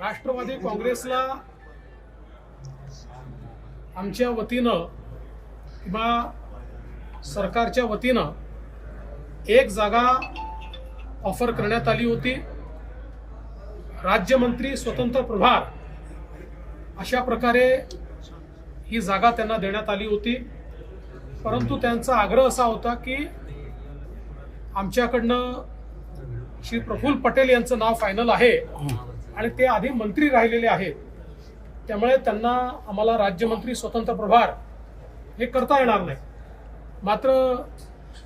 राष्ट्रवादी काँग्रेसला आमच्या वतीनं किंवा सरकारच्या वतीनं एक जागा ऑफर करण्यात आली होती. राज्यमंत्री स्वतंत्र प्रभार अशा प्रकारे ही जागा त्यांना देण्यात आली होती. परंतु त्यांचा आग्रह असा होता की आमच्याकडनं श्री प्रफुल्ल पटेल यांचं नाव फायनल आहे. आणि ते आधी मंत्री राहिलेले आहेत. त्यामुळे त्यांना आम्हाला राज्यमंत्री स्वतंत्र प्रभार हे करता येणार नाही. मात्र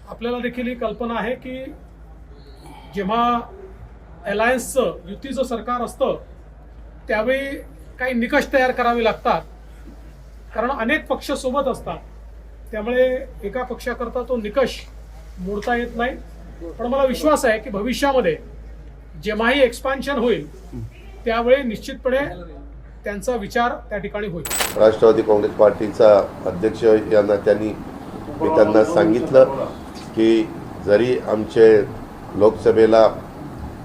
आपल्याला देखील ही कल्पना आहे की जेव्हा अलायन्सचं युतीचं सरकार असतं त्यावेळी काही निकष तयार करावे लागतात. कारण अनेक पक्ष सोबत असतात. त्यामुळे एका पक्षाकरता तो निकष मोडता येत नाही. पण मला विश्वास आहे की भविष्यामध्ये जेव्हाही एक्सपान्शन होईल त्यावेळी निश्चितपणे त्यांचा विचार त्या ठिकाणी होईल. राष्ट्रवादी काँग्रेस पार्टीचा अध्यक्ष यांना त्यांनी मी त्यांना सांगितलं की जरी आमचे लोकसभेला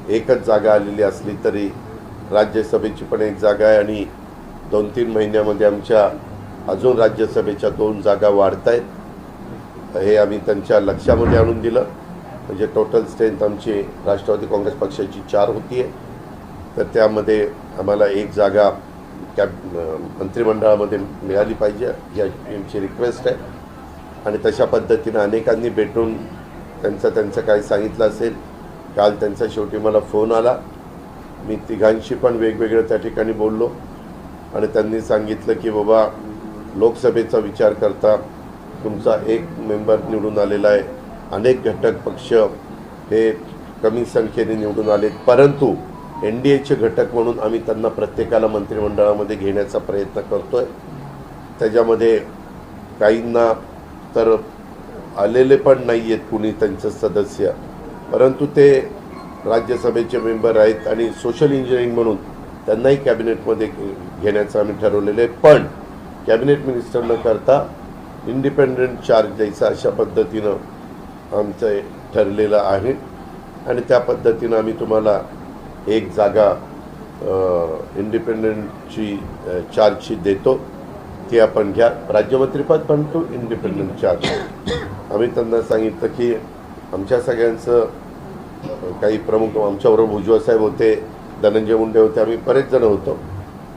एकच जागा आलेली असली तरी राज्यसभेची पण एक जागा आहे आणि दोन तीन महिन्यामध्ये आमच्या अजून राज्यसभेच्या दोन जागा वाढत आहेत हे आम्ही त्यांच्या लक्षामध्ये आणून दिलं. म्हणजे टोटल स्ट्रेंथ आमची राष्ट्रवादी काँग्रेस पक्षाची चार होती आहे तर त्यामध्ये आम्हाला एक जागा कॅब मंत्रिमंडळामध्ये मिळाली पाहिजे या आमची रिक्वेस्ट आहे. आणि तशा पद्धतीनं अनेकांनी भेटून त्यांचं त्यांचं काय सांगितलं असेल काल त्यांचा शेवटी मला फोन आला. मी तिघांशी पण वेगवेगळं त्या ठिकाणी बोललो आणि त्यांनी सांगितलं की बाबा लोकसभेचा विचार करता तुमचा एक मेंबर निवडून आलेला आहे. अनेक घटक पक्ष हे कमी संख्येने निवडून आलेत परंतु एन डी एचे घटक म्हणून आम्ही त्यांना प्रत्येकाला मंत्रिमंडळामध्ये घेण्याचा प्रयत्न करतो आहे त्याच्यामध्ये काहींना तर आलेले पण नाही आहेत कुणी त्यांचं सदस्य. परंतु ते राज्यसभेचे मेंबर आहेत आणि सोशल इंजिनिअरिंग म्हणून त्यांनाही कॅबिनेटमध्ये घेण्याचं आम्ही ठरवलेलं आहे. पण कॅबिनेट मिनिस्टर न करता इंडिपेंडंट चार्ज द्यायचा अशा पद्धतीनं आमचं ठरलेलं आहे. आणि त्या पद्धतीनं आम्ही तुम्हाला एक जागा इंडिपेंडंटची चार्जची देतो ती आपण घ्या. राज्यमंत्रीपद पण तो इंडिपेंडंट चार्ज आम्ही त्यांना सांगितलं की आमच्या सगळ्यांचं काही प्रमुख आमच्याबरोबर भुजबळ साहेब होते धनंजय मुंडे होते आम्ही बरेच जण होतो.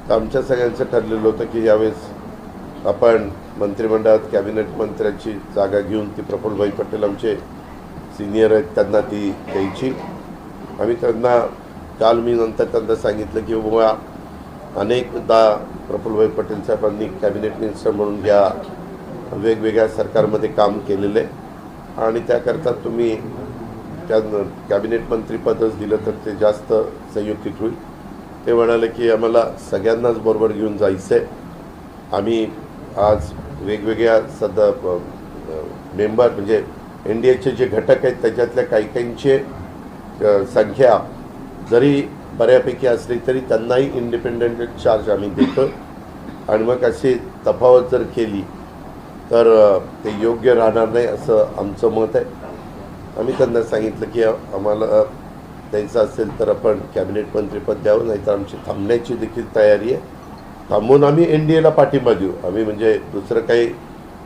तर आमच्या सगळ्यांचं ठरलेलं होतं की यावेळेस आपण मंत्रिमंडळात कॅबिनेट मंत्र्यांची जागा घेऊन ती प्रफुल्लभाई पटेल आमचे सिनियर आहेत त्यांना ती द्यायची. आम्ही त्यांना काल मी नंतर त्यांना सांगितलं की बाबा अनेकदा प्रफुल्लभाई पटेल साहेबांनी कॅबिनेट मिनिस्टर म्हणून या वेगवेगळ्या सरकारमध्ये काम केलेलं आहे. आणि त्याकरता तुम्ही त्या कॅबिनेट मंत्रीपदच दिलं तर ते जास्त संयुक्तित होईल. ते म्हणाले की आम्हाला सगळ्यांनाच बरोबर घेऊन जायचं आहे. आम्ही आज वेगवेगळ्या सद मेंबर म्हणजे एन डी एचे जे घटक आहेत त्याच्यातल्या काही काहींचे संख्या जरी बऱ्यापैकी असली तरी त्यांनाही इंडिपेंडंट चार्ज आम्ही देतो. आणि मग अशी तफावत जर केली तर ते योग्य राहणार नाही असं आमचं मत आहे. आम्ही त्यांना सांगितलं की आम्हाला द्यायचं असेल तर आपण कॅबिनेट मंत्रीपद द्यावं नाहीतर आमची थांबण्याची देखील तयारी आहे. थांबून आम्ही एन डी एला पाठिंबा देऊ. आम्ही म्हणजे दुसरं काही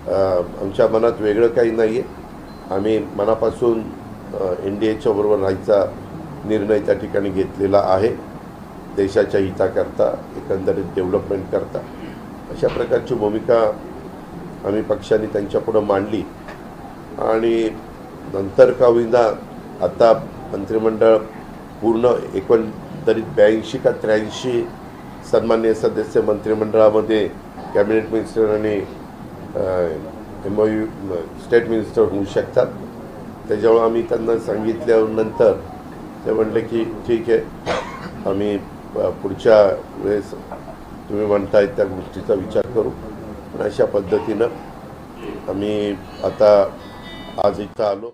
आमच्या मनात वेगळं काही नाही आहे आम्ही मनापासून एन डी एच्या बरोबर राहायचा निर्णय त्या ठिकाणी घेतलेला आहे. देशाच्या हिताकरता एकंदरीत डेव्हलपमेंट करता. अशा प्रकारची भूमिका आम्ही पक्षाने त्यांच्यापुढं मांडली. आणि नंतर का होईना आता मंत्रिमंडळ पूर्ण एकंदरीत ब्याऐंशी का त्र्याऐंशी सन्मान्य सदस्य मंत्रिमंडळामध्ये कॅबिनेट मिनिस्टर आणि M O U state minister होऊ शकतात. त्याच्यामुळे आम्ही त्यांना सांगितल्यानंतर ते म्हणले की ठीक आहे. आम्ही पुढच्या वेळेस तुम्ही म्हणताय त्या गोष्टीचा विचार करू. आणि अशा पद्धतीनं आम्ही आता आज इथं आलो.